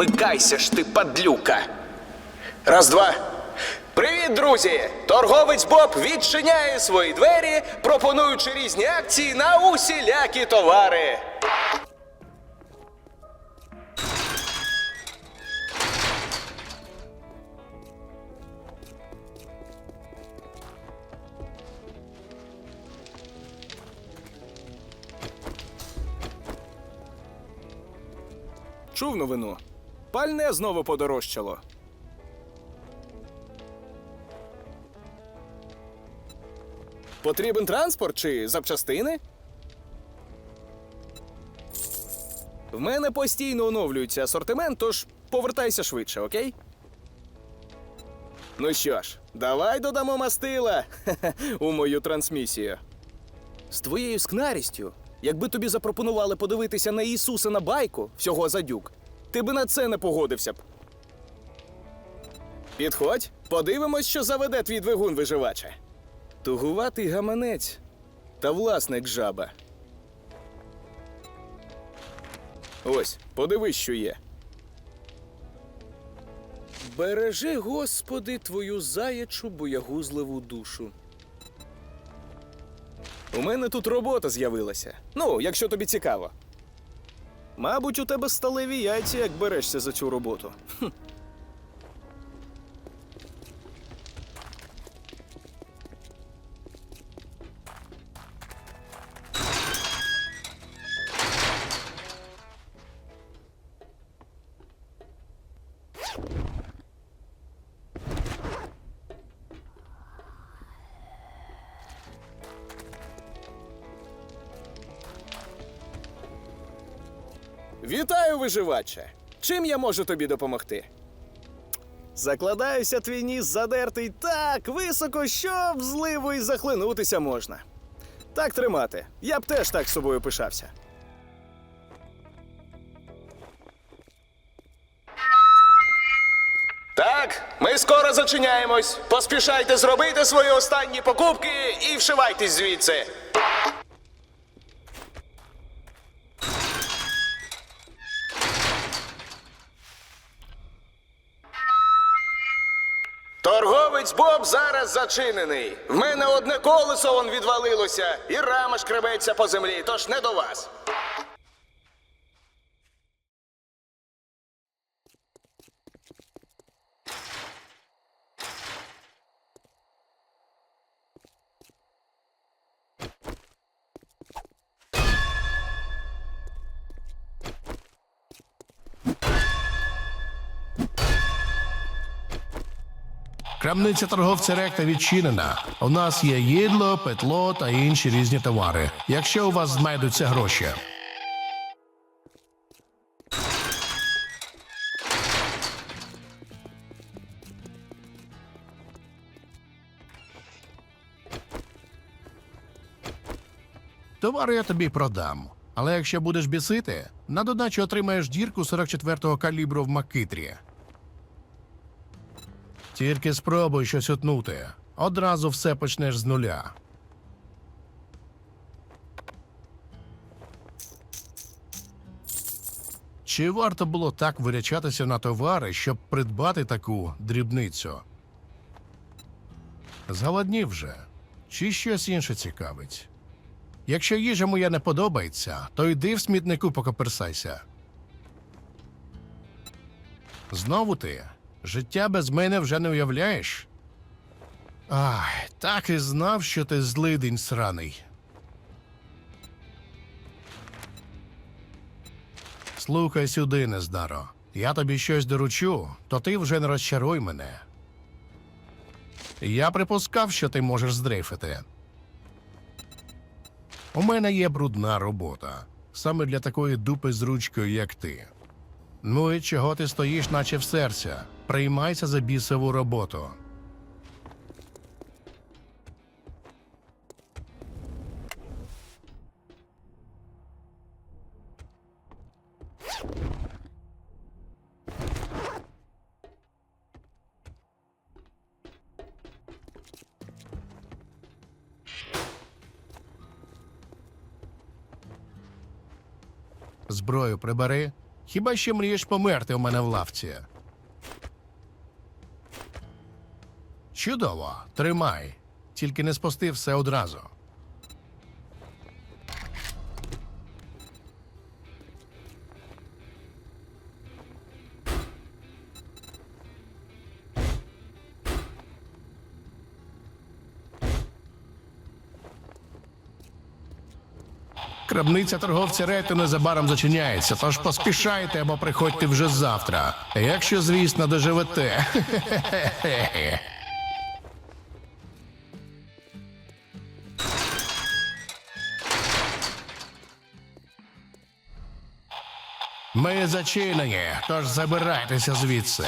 Вмикайся ж ти, падлюка. Раз, два. Привіт, друзі! Торговець Боб відчиняє свої двері, пропонуючи різні акції на усілякі товари. Чув новину. Пальне знову подорожчало. Потрібен транспорт чи запчастини? В мене постійно оновлюється асортимент, тож повертайся швидше, окей? Ну що ж, давай додамо мастила у мою трансмісію. З твоєю скнарістю, якби тобі запропонували подивитися на Ісуса на байку всього за дюк, ти би на це не погодився б. Підходь, подивимось, що заведе твій двигун виживача. Тугуватий гаманець та власник жаба. Ось, подивись, що є. Бережи, Господи, твою заячу боягузливу душу. У мене тут робота з'явилася. Ну, якщо тобі цікаво. Мабуть, у тебе сталеві яйця, як берешся за цю роботу. Хм. Вітаю, виживаче! Чим я можу тобі допомогти? Закладаюся твій ніс задертий так високо, що в зливу і захлинутися можна. Так тримати. Я б теж так з собою пишався. Так, ми скоро зачиняємось. Поспішайте зробити свої останні покупки і вшивайтесь звідси. Торговець зараз зачинений. В мене одне колесо он відвалилося, і рама шкребеться по землі, тож не до вас. Крамниця торговця Ректа відчинена. У нас є їдло, петло та інші різні товари. Якщо у вас знайдуться гроші. Товар я тобі продам. Але якщо будеш бісити, на додачу отримаєш дірку 44-го калібру в Макитрі. Тільки спробуй щось утнути. Одразу все почнеш з нуля. Чи варто було так вирячатися на товари, щоб придбати таку дрібницю? Зголоднів вже. Чи щось інше цікавить? Якщо їжа моя не подобається, то йди в смітнику покоперсайся. Знову ти? Життя без мене вже не уявляєш? Ай, так і знав, що ти злидень сраний. Слухай сюди, нездаро. Я тобі щось доручу, то ти вже не розчаруй мене. Я припускав, що ти можеш здрейфити. У мене є брудна робота, саме для такої дупи з ручкою, як ти. Ну і чого ти стоїш, наче в серця? Приймайся за бісову роботу. Зброю прибери. Хіба що мрієш померти у мене в лавці? Чудово, тримай. Тільки не спусти все одразу. Крабниця торговця Рету незабаром зачиняється, тож поспішайте або приходьте вже завтра. Якщо, звісно, доживете. Ми зачинені, тож забирайтеся звідси.